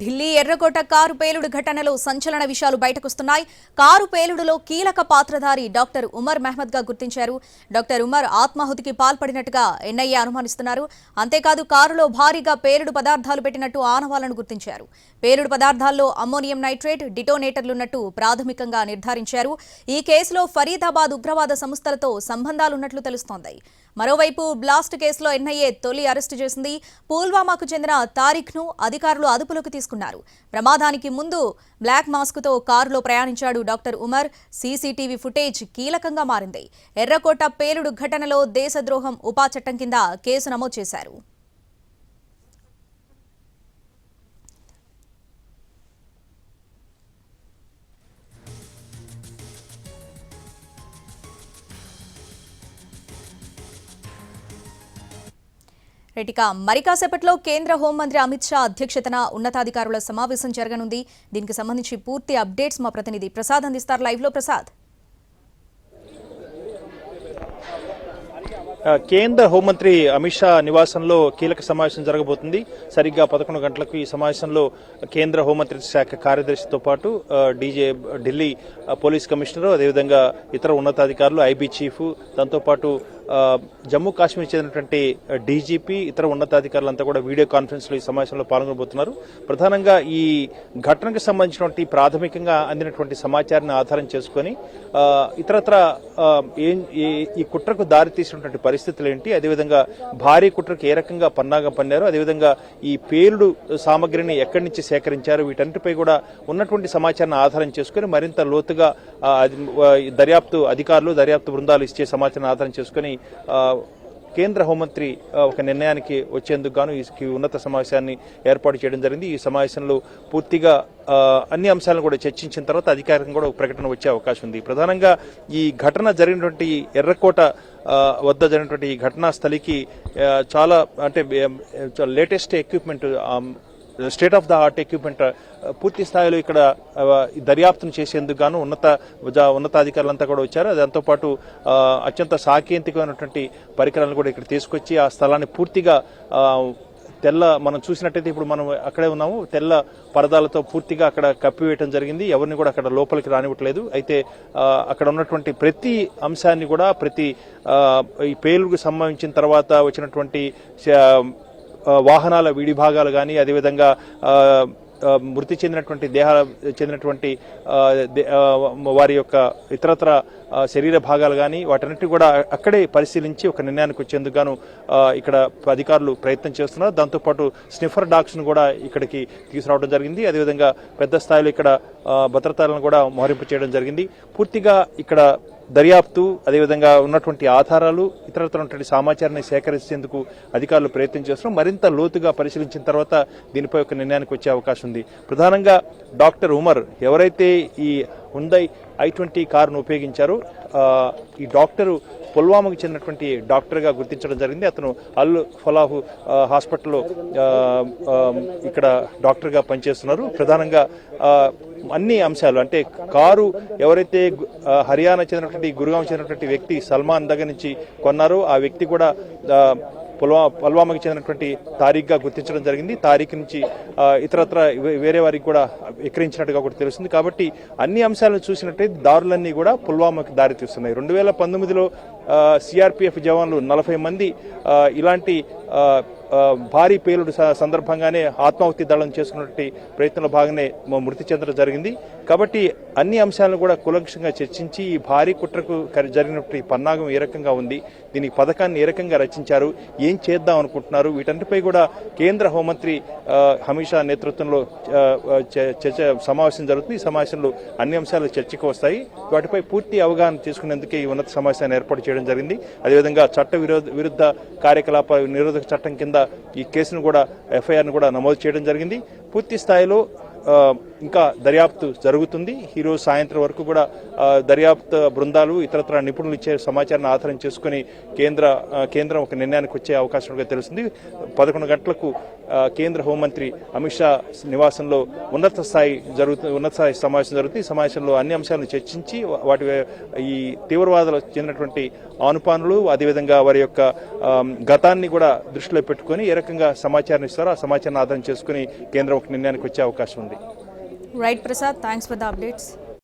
ఢిల్లీ ఎర్రకోట కారు పేలుడు ఘటనలో సంచలన విషయాలు బయటకొస్తున్నాయి. కారు పేలుడులో కీలక పాత్రధారి డాక్టర్ ఉమర్ మహ్మద్గా గుర్తించారు. డాక్టర్ ఉమర్ ఆత్మాహుతికి పాల్పడినట్టుగా ఎన్ఐఏ అనుమానిస్తున్నారు. అంతేకాదు కారులో భారీగా పేలుడు పదార్థాలు పెట్టినట్టు ఆనవాలను గుర్తించారు. పేలుడు పదార్థాల్లో అమ్మోనియం నైట్రేట్ డిటోనేటర్లున్నట్టు ప్రాథమికంగా నిర్ధారించారు. ఈ కేసులో ఫరీదాబాద్ ఉగ్రవాద సంస్థలతో సంబంధాలున్నట్లు తెలుస్తోంది. మరోవైపు బ్లాస్ట్ కేసులో ఎన్ఐఏ తొలి అరెస్టు చేసింది. పుల్వామాకు చెందిన తారిఖ్ను అధికారులు అదుపులోకి తీసుకున్నారు. ప్రమాదానికి ముందు బ్లాక్ మాస్క్తో కారులో ప్రయాణించాడు డాక్టర్ ఉమర్. సీసీటీవీ ఫుటేజ్ కీలకంగా మారింది. ఎర్రకోట పేలుడు ఘటనలో దేశద్రోహం ఉపా చట్టం కింద కేసు నమోదు చేశారు. రైటిక. మరి కాసేపట్లో కేంద్ర హోంమంత్రి అమిత్ షా అధ్యక్షతన ఉన్నతాధికారుల సమావేశం జరగనుంది. దీనికి సంబంధించి పూర్తి అప్డేట్స్ మా ప్రతినిధి ప్రసాద్ అందిస్తారు. లైవ్లో ప్రసాద్ కేంద్ర హోంమంత్రి అమిత్ షా నివాసంలో కీలక సమావేశం జరగబోతుంది. సరిగ్గా పదకొండు గంటలకు ఈ సమావేశంలో కేంద్ర హోంమంత్రి శాఖ కార్యదర్శితో పాటు డీజే ఢిల్లీ పోలీస్ కమిషనర్ అదేవిధంగా ఇతర ఉన్నతాధికారులు ఐబీ చీఫ్ దాంతోపాటు జమ్మూ కాశ్మీర్ చెందినటువంటి డీజీపీ ఇతర ఉన్నతాధికారులంతా కూడా వీడియో కాన్ఫరెన్స్లో ఈ సమావేశంలో పాల్గొనబోతున్నారు. ప్రధానంగా ఈ ఘటనకు సంబంధించినటువంటి ప్రాథమికంగా అందినటువంటి సమాచారాన్ని ఆధారం చేసుకొని ఇతరత్ర ఏం ఈ- ఈ కుట్రకు దారి తీసినటువంటి పరిస్థితులు ఏంటి? అదేవిధంగా భారీ కుట్రకు ఏ రకంగా పన్నాగం పన్నారు అదేవిధంగా ఈ పేలుడు సామగ్రిని ఎక్కడి నుంచి సేకరించారు? వీటన్నిటిపై కూడా ఉన్నటువంటి సమాచారాన్ని ఆధారం చేసుకొని మరింత లోతుగా దర్యాప్తు అధికారులు దర్యాప్తు బృందాలు ఇచ్చే సమాచారాన్ని ఆధారం చేసుకొని కేంద్ర హోంమంత్రి ఒక నిర్ణయానికి వచ్చేందుకు గాను ఈ ఉన్నత సమావేశాన్ని ఏర్పాటు చేయడం జరిగింది. ఈ సమావేశంలో పూర్తిగా అన్ని అంశాలను కూడా చర్చించిన తర్వాత అధికారికంగా కూడా ఒక ప్రకటన వచ్చే అవకాశం ఉంది. ప్రధానంగా ఈ ఘటన జరిగినటువంటి ఎర్రకోట వద్ద జరిగినటువంటి ఈ ఘటనా స్థలికి చాలా అంటే latest equipment state of the art equipment పూర్తి స్థాయిలో ఇక్కడ దర్యాప్తును చేసేందుకు గాను ఉన్నత ఉన్నతాధికారులంతా కూడా వచ్చారు. దాంతోపాటు అత్యంత సాంకేతికమైనటువంటి పరికరాలను కూడా ఇక్కడ తీసుకొచ్చి ఆ స్థలాన్ని పూర్తిగా తెల్ల మనం చూసినట్టయితే ఇప్పుడు మనం అక్కడే ఉన్నాము తెల్ల పరదాలతో పూర్తిగా అక్కడ కప్పివేయటం జరిగింది. ఎవరిని కూడా అక్కడ లోపలికి రానివ్వట్లేదు. అయితే అక్కడ ఉన్నటువంటి ప్రతి అంశాన్ని కూడా ప్రతి ఈ పేలుకు సంబంధించిన తర్వాత వచ్చినటువంటి వాహనాల విడిభాగాలు కానీ అదేవిధంగా మృతి చెందినటువంటి దేహాల చెందినటువంటి దే- వారి యొక్క ఇతరత్ర శరీర భాగాలు కానీ వాటన్నిటి కూడా అక్కడే పరిశీలించి ఒక నిర్ణయానికి వచ్చేందుకు గాను ఇక్కడ అధికారులు ప్రయత్నం చేస్తున్నారు. దాంతోపాటు స్నిఫర్ డాగ్స్ను కూడా ఇక్కడికి తీసుకురావడం జరిగింది. అదేవిధంగా పెద్ద స్థాయిలో ఇక్కడ భద్రతలను కూడా మోహరింపు చేయడం జరిగింది. పూర్తిగా ఇక్కడ దర్యాప్తు అదేవిధంగా ఉన్నటువంటి ఆధారాలు ఇతరత్ర సమాచారాన్ని సేకరించేందుకు అధికారులు ప్రయత్నం చేస్తున్నారు. మరింత లోతుగా పరిశీలించిన తర్వాత దీనిపై ఒక నిర్ణయానికి వచ్చే అవకాశం ఉంది. ప్రధానంగా డాక్టర్ ఉమర్ ఎవరైతే ఈ హుందై ఐ ట్వంటీ కారును ఉపయోగించారు. ఈ డాక్టరు పుల్వామాకు చెందినటువంటి డాక్టర్గా గుర్తించడం జరిగింది. అతను అల్ ఫలాహు హాస్పిటల్లో ఇక్కడ డాక్టర్గా పనిచేస్తున్నారు. ప్రధానంగా అన్ని అంశాలు అంటే కారు ఎవరైతే హర్యానా చెందినటువంటి గురుగాం చెందినటువంటి వ్యక్తి సల్మాన్ దగ్గర నుంచి కొన్నారో ఆ వ్యక్తి కూడా పుల్వా పుల్వామాకి చెందినటువంటి తారీఖ్గా గుర్తించడం జరిగింది. తారీఖు నుంచి ఇతరత్ర వేరే వారికి కూడా విక్రయించినట్టుగా కూడా తెలుస్తుంది. కాబట్టి అన్ని అంశాలను చూసినట్టయితే దారులన్నీ కూడా పుల్వామాకి దారితీస్తున్నాయి. రెండు వేల పంతొమ్మిదిలో సిఆర్పిఎఫ్ జవాన్లు నలభై మంది ఇలాంటి భారీ పేలుడు స- సందర్భంగానే ఆత్మాహుతి దళం చేసుకున్నటువంటి ప్రయత్నంలో భాగంగానే మృతి చెందడం జరిగింది. కాబట్టి అన్ని అంశాలను కూడా కులంక్షంగా చర్చించి ఈ భారీ కుట్రకు జరిగినటువంటి పన్నాగం ఏ రకంగా ఉంది దీని పథకాన్ని ఏ రకంగా రచించారు ఏం చేద్దాం అనుకుంటున్నారు వీటన్నిటిపై కూడా కేంద్ర హోంమంత్రి హమీషా నేతృత్వంలో చర్చ సమావేశం జరుగుతుంది. ఈ సమావేశంలో అన్ని అంశాలు చర్చకు వస్తాయి. వాటిపై పూర్తి అవగాహన తీసుకునేందుకే ఈ ఉన్నత సమావేశాన్ని ఏర్పాటు చేయడం జరిగింది. అదేవిధంగా చట్ట విరోధ విరుద్ధ కార్యకలాప నిరోధక చట్టం కింద ఈ కేసును కూడా ఎఫ్ఐఆర్ను కూడా నమోదు చేయడం జరిగింది. పూర్తి స్థాయిలో ఇంకా దర్యాప్తు జరుగుతుంది. ఈరోజు సాయంత్రం వరకు కూడా దర్యాప్తు బృందాలు ఇతరత్ర నిపుణులు ఇచ్చే సమాచారాన్ని ఆధారం చేసుకుని కేంద్ర కేంద్రం ఒక నిర్ణయానికి వచ్చే అవకాశం తెలుస్తుంది. పదకొండు గంటలకు కేంద్ర హోంమంత్రి అమిత్ షా నివాసంలో ఉన్నత స్థాయి జరుగుతుంది ఉన్నత స్థాయి సమావేశం జరుగుతుంది. ఈ సమావేశంలో అన్ని అంశాలను చర్చించి వాటి ఈ తీవ్రవాదాలకు చెందినటువంటి ఆనుపానులు అదేవిధంగా వారి యొక్క గతాన్ని కూడా దృష్టిలో పెట్టుకొని ఏ రకంగా సమాచారం ఇస్తారో ఆ సమాచారాన్ని ఆధారం చేసుకుని కేంద్రం ఒక నిర్ణయానికి వచ్చే అవకాశం ఉంది. Right Prasad thanks for the updates